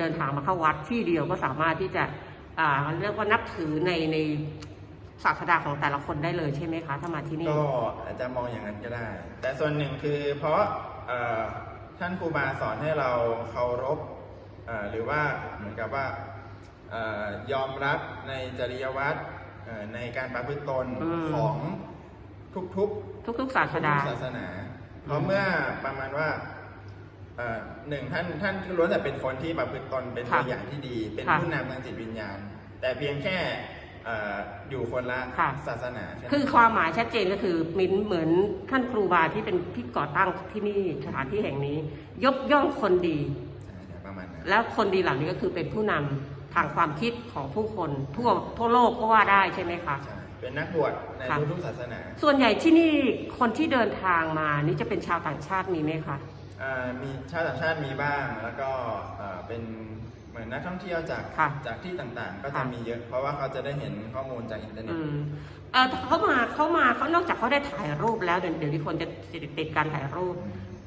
เดินทางมาเข้าวัดที่เดียวก็สามารถที่จะอ่าเรียกว่านับถือในในศาสดาของแต่ละคนได้เลยใช่ไหมคะถ้ามาที่นี่ก็อาจจะมองอย่างนั้นก็ได้ แต่ส่วนหนึ่งคือเพราะเอ่อท่านครูบาสอนให้เราเคารพเอ่อหรือว่าเหมือนกับว่าเอ่อยอมรับในจริยวัตรเอ่อในการประพฤติตนอืมของทุกๆ ทุกๆศาสทุดากศาสนา เพราะเมื่อประมาณว่าเอ่อ หนึ่งท่านท่านล้วนแต่เป็นคนที่ประพฤติตนเป็นค่ะตัวอย่างที่ดี เป็นค่ะผู้นำทางจิตวิญญาณ แต่เพียงแค่เอ่ออยู่คนละค่ะศาสนาแนั้นคือความหมายชัดเจนก็คือมินเหมือนท่านครูบาที่เป็นที่ก่อตั้งที่นี่สถานที่แห่งนี้ ยกย่องคนดีใช่ประมาณนั้นแล้วคนดีเหล่านี้ก็คือเป็นผู้นำทางความคิดของผู้คนทั่วทั่วโลกก็ว่าได้ใช่ไหมคะใช่เป็นนักบวชในค่ะทุกๆศาสนา ส่วนใหญ่ที่นี่คนที่เดินทางมานี่จะเป็นชาวต่างชาติมีไหมคะ อ่ามีชาติต่างชาติมีบ้างแล้วก็เอ่อเป็นเหมือนนักท่องเที่ยวจากค่ะจากที่ต่างๆ ก็จะค่ะ มีเยอะ เพราะว่าเขาจะได้เห็นข้อมูลจากอินเทอร์เน็ตอืมเออเขามาเขามาเขานอกจากเขาได้ถ่ายรูปแล้วเดี๋ยวเดี๋ยวนี้คนจะติดติดการถ่ายรูป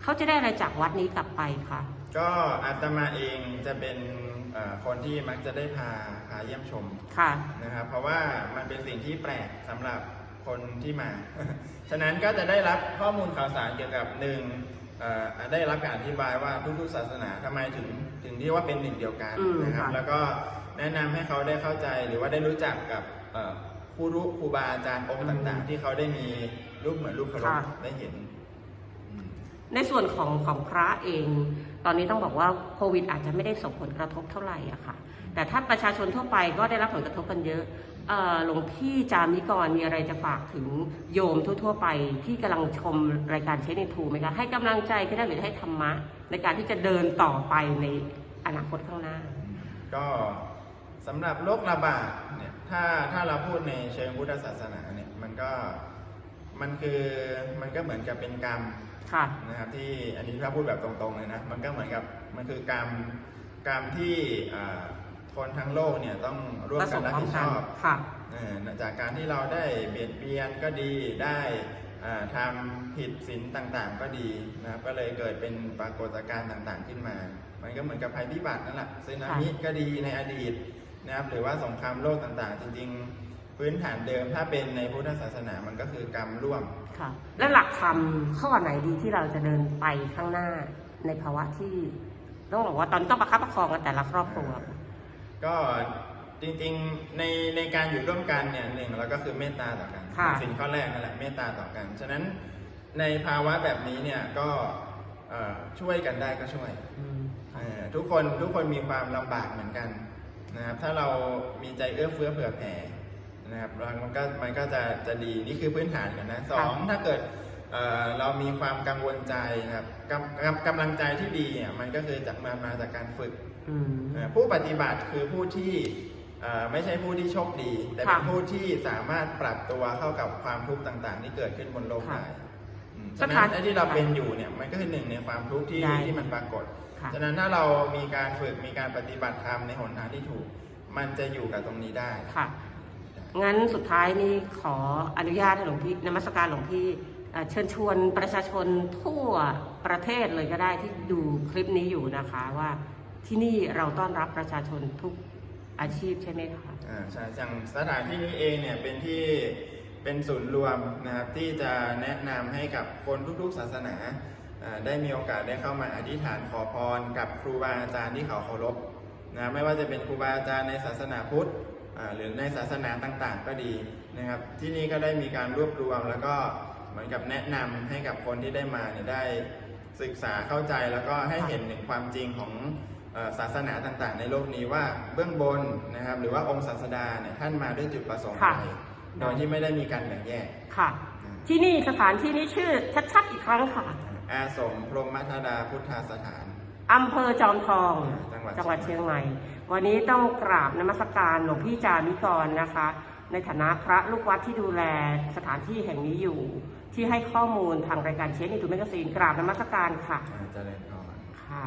เขาจะได้อะไรจากวัดนี้กลับไปคะก็อาตมาเองจะเป็นเอ่อคนที่มักจะได้พาพาเยี่ยมชมค่ะ นะครับ เพราะว่ามันเป็นสิ่งที่แปลกสำหรับคนที่มา ฉะนั้นก็จะได้รับข้อมูลข่าวสารเกี่ยวกับหนึ่งเอ่อ ได้รับการอธิบายว่าทุกๆศาสนาทำไมถึงถึงที่ว่าเป็นหนึ่งเดียวกันอืมนะครับค่ะแล้วก็แนะนำให้เขาได้เข้าใจหรือว่าได้รู้จักกับเอ่อครูรู้ครูบาอาจารย์องค์ต่าง ๆ ที่เขาได้มีรูปเหมือนรูปเคารพได้เห็นอืม ในส่วนของของพระเอง ตอนนี้ต้องบอกว่าโควิด อาจจะไม่ได้ส่งผลกระทบเท่าไหร่อะค่ะ แต่ถ้าประชาชนทั่วไปก็ได้รับผลกระทบกันเยอะหลวงพี่จามิกรมีอะไรจะฝากถึงโยมทั่ว ๆ ไปที่กำลังชมรายการเชนทูไหมคะให้กำลังใจก็ได้หรือให้ธรรมะ ในการที่จะเดินต่อไปในอนาคตข้างหน้า ก็สำหรับโรคระบาดเนี่ยถ้าถ้าเราพูดในเชิงพุทธศาสนาเนี่ยมันก็ มันคือมันก็เหมือนกับเป็นกรรมค่ะ นะครับที่อันนี้ถ้าพูดแบบตรงๆเลยนะมันก็เหมือนกับมันคือกรรมกรรมที่อ่าคนทั้งโลกเนี่ยต้องร่วมก็กัส่นงรับพร้อมผิดชกันอบค่ะ เออจากการที่เราได้เบียดเบียนก็ดีได้อ่าทำผิดศีลต่างๆ ก็ดีนะครับก็เลยเกิดเป็นปรากฏการณ์ต่างๆขึ้นมา มันก็เหมือนกับภัยพิบัตินั่นแหละซึนามิก็ดีในอดีตนะครับหรือว่าสงครามโลกต่างๆ จริงๆ พื้นฐานเดิมถ้าเป็นในพุทธศาสนามันก็คือกรรมร่วม ค่ะ และหลักธรรมข้อไหนดีที่เราจะเดินไปข้างหน้าในภาวะที่ ต้องบอกว่าตอนนี้ต้องประคับประคองกันแต่ละครอบครัว ก็จริงๆในในการอยู่ร่วมกันเนี่ยหนึ่งเราก็คือเมตตาต่อกันค่ะ สิ่งข้อแรกนั่นแหละเมตตาต่อกัน ฉะนั้นในภาวะแบบนี้เนี่ยก็เอ่อช่วยกันได้ก็ช่วย อืมเอ่อทุกคนทุกคนมีความลำบากเหมือนกันนะครับถ้าเรามีใจเอื้อเฟื้อเผื่อแผ่ นะครับแล้วมันก็มันก็จะจะดีนี่คือพื้นฐานกันนะสองถ้าเกิดเอ่อเรามีความกังวลใจนะครับกำกำกำลังใจที่ดีอะมันก็คือจากมามาจากการฝึกอืมเอ่อผู้ปฏิบัติคือผู้ที่เอ่อไม่ใช่ผู้ที่โชคดี แต่เป็นค่ะผู้ที่สามารถปรับตัวเข้ากับความทุกข์ต่างๆ ที่เกิดขึ้นบนโลกค่ะได้อืมสฉะถานั้นนไอ้ที่เราเป็นอยู่เนี่ยมันก็คือหนึ่งในความทุกข์ที่ได้ที่มันปรากฏค่ะฉะนั้นถ้าเรามีการฝึกมีการปฏิบัติธรรมในหนทางที่ถูก มันจะอยู่กับตรงนี้ได้ค่ะ งั้นสุดท้ายนี่ขออนุญาตให้หลวงพี่นมัสการหลวงพี่เชิญชวนประชาชนทั่วประเทศเลยก็ได้ที่ดูคลิปนี้อยู่นะคะว่าที่นี่เราต้อนรับประชาชนทุกอาชีพใช่ไหมคะอ่าใช่อย่างสถานที่นี้เองเนี่ยเป็นที่เป็นศูนย์รวมนะครับที่จะแนะนำให้กับคนทุกๆศาสนาได้มีโอกาสได้เข้ามาอธิษฐานขอพรกับครูบาอาจารย์ที่เขาเคารพนะไม่ว่าจะเป็นครูบาอาจารย์ในศาสนาพุทธ หรือในศาสนาต่างๆ ก็ดีนะครับ ที่นี่ก็ได้มีการรวบรวม แล้วก็เหมือนกับแนะนำให้กับคนที่ได้มาเนี่ยได้ศึกษาเข้าใจแล้วก็ให้เห็นถึงความจริงของเอ่อศาสนาต่างๆ ในโลกนี้ว่าเบื้องบนนะครับ หรือว่าองค์ศาสดาเนี่ยท่านมาด้วยจุดประสงค์ค่ะอะไรโดยที่ไม่ได้มีการแบ่งแยกค่ะ ที่นี่สถานที่นี้ชื่อชัดๆอีกครั้งค่ะ อาสมพรหมธดาพุทธสถาน อำเภอจอมทองจังหวัดจังหวัดเชียงใหม่ วันนี้ต้องกราบนมัสการหลวงพี่จามิกรนะคะ ในฐานะพระลูกวัดที่ดูแลสถานที่แห่งนี้อยู่ ที่ให้ข้อมูลทางรายการเชนในทูแมกซีนกราบนมัสการค่ะอาจารย์พรค่ะ